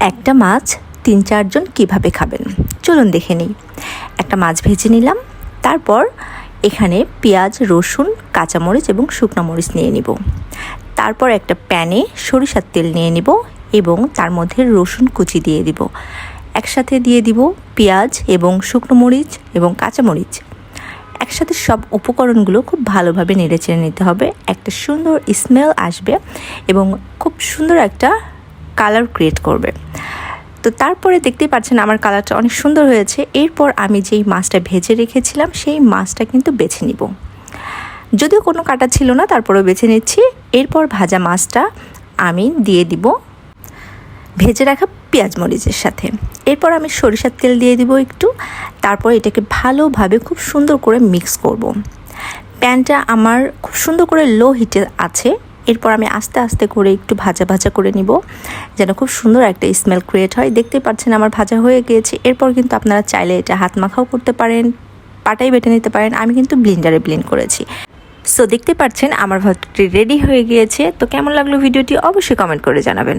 একটা মাছ তিন চারজন কীভাবে খাবেন? চলুন দেখে নিই। একটা মাছ ভেজে নিলাম, তারপর এখানে পেঁয়াজ, রসুন, কাঁচামরিচ এবং শুকনো মরিচ নিয়ে নিব। তারপর একটা প্যানে সরিষার তেল নিয়ে নিব এবং তার মধ্যে রসুন কুচি দিয়ে দিব। একসাথে দিয়ে দিব পেঁয়াজ এবং শুকনো মরিচ এবং কাঁচামরিচ। একসাথে সব উপকরণগুলো খুব ভালোভাবে নেড়ে চেড়ে নিতে হবে। একটা সুন্দর স্মেল আসবে এবং খুব সুন্দর একটা কালার ক্রিয়েট করবে। তো তারপরে দেখতেই পাচ্ছেন আমার কালারটা অনেক সুন্দর হয়েছে। এরপর আমি যেই মাছটা ভেজে রেখেছিলাম, সেই মাছটা কিন্তু বেছে নিব। যদিও কোনো কাটা ছিল না, তারপরেও বেছে নিচ্ছি। এরপর ভাজা মাছটা আমি দিয়ে দিব ভেজে রাখা পেঁয়াজ মরিচের সাথে। এরপর আমি সরিষার তেল দিয়ে দিব একটু। তারপর এটাকে ভালোভাবে খুব সুন্দর করে মিক্স করব। প্যানটা আমার খুব সুন্দর করে লো হিটে আছে। এরপর আমি আস্তে আস্তে করে একটু ভাজা ভাজা করে নিব, যেন খুব সুন্দর একটা স্মেল ক্রিয়েট হয়। দেখতে পাচ্ছেন আমার ভাজা হয়ে গিয়েছে। এরপর কিন্তু আপনারা চাইলে এটা হাত মাখাও করতে পারেন, পাটাই বেটে নিতে পারেন। আমি কিন্তু ব্লিন্ডারে ব্লেন্ড করেছি। সো দেখতে পাচ্ছেন আমার ভাতটি রেডি হয়ে গিয়েছে। তো কেমন লাগল ভিডিওটি অবশ্যই কমেন্ট করে জানাবেন।